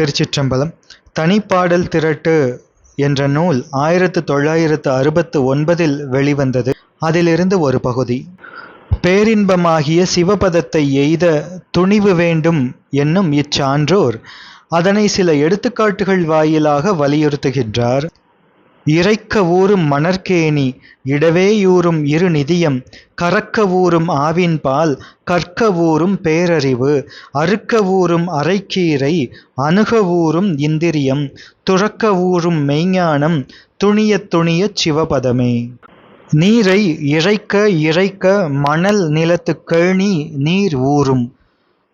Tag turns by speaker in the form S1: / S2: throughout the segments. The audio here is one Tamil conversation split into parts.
S1: திருச்சிற்றம்பலம் தனிப்பாடல் திரட்டு என்ற நூல் ஆயிரத்து தொள்ளாயிரத்து அறுபத்து ஒன்பதில் வெளிவந்தது. அதிலிருந்து ஒரு பகுதி. பேரின்பமாகிய சிவபதத்தை எய்த துணிவு வேண்டும் என்னும் இச்சான்றோர் அதனை சில எடுத்துக்காட்டுகள் வாயிலாக வலியுறுத்துகின்றார். இறைக்க ஊறும் மணற்கேணி இடவேயூறும் இரு நிதியம் கறக்க ஊறும் ஆவின்பால் கற்க ஊறும் பேரறிவு அறுக்க ஊறும் அரைக்கீரை அணுக ஊறும் இந்திரியம் துறக்க ஊறும் மெய்ஞானம் துணிய துணியச் சிவபதமே. நீரை இறைக்க இறைக்க மணல் நிலத்து கேணி நீர் ஊறும்.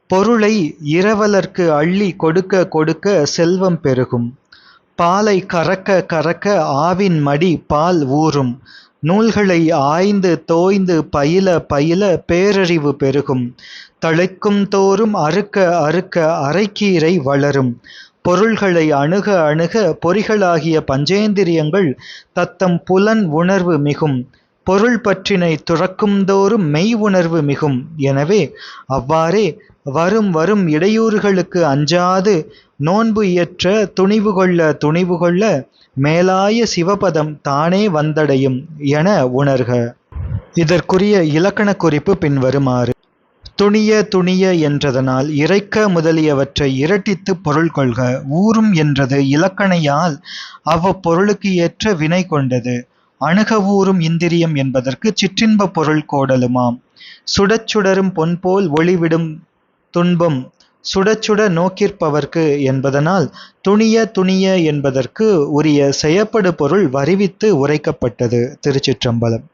S1: பொருளை இரவலர்க்கு அள்ளி கொடுக்க கொடுக்க செல்வம் பெருகும். பாலை கறக்க கறக்க ஆவின் மடி பால் ஊறும். நூல்களை ஆய்ந்து தோய்ந்து பயில பயில பேரறிவு பெருகும். தழைக்கும் தோறும் அறுக்க அறுக்க அரைக்கீரை வளரும். பொருள்களை அணுக அணுக பொறிகளாகிய பஞ்சேந்திரியங்கள் தத்தம் புலன் உணர்வு மிகும். பொருள் பற்றினை துறக்கும்தோறும் மெய் உணர்வு மிகும். எனவே அவ்வாறே வரும் வரும் இடையூறுகளுக்கு அஞ்சாது நோன்பு இயற்ற துணிவு கொள்ள துணிவு கொள்ள மேலாய சிவபதம் தானே வந்தடையும் என உணர்க. இதற்குரிய இலக்கண குறிப்பு பின்வருமாறு. துணிய துணிய என்றதனால் இறைக்க முதலியவற்றை இரட்டித்து பொருள் கொள்க. ஊறும் என்றது இலக்கணையால் அவ்வப்பொருளுக்கு ஏற்ற வினை கொண்டது. அணுகவூறும் இந்திரியம் என்பதற்கு சிற்றின்ப பொருள் கோடலுமாம். சுடச்சுடரும் பொன் பொன்போல் ஒளிவிடும் துன்பம் சுடச்சுட நோக்கிற்பவர்க்கு என்பதனால் துணிய துணிய என்பதற்கு உரிய செயப்படு பொருள் வருவித்து உரைக்கப்பட்டது திருச்சிற்றம்பலம்.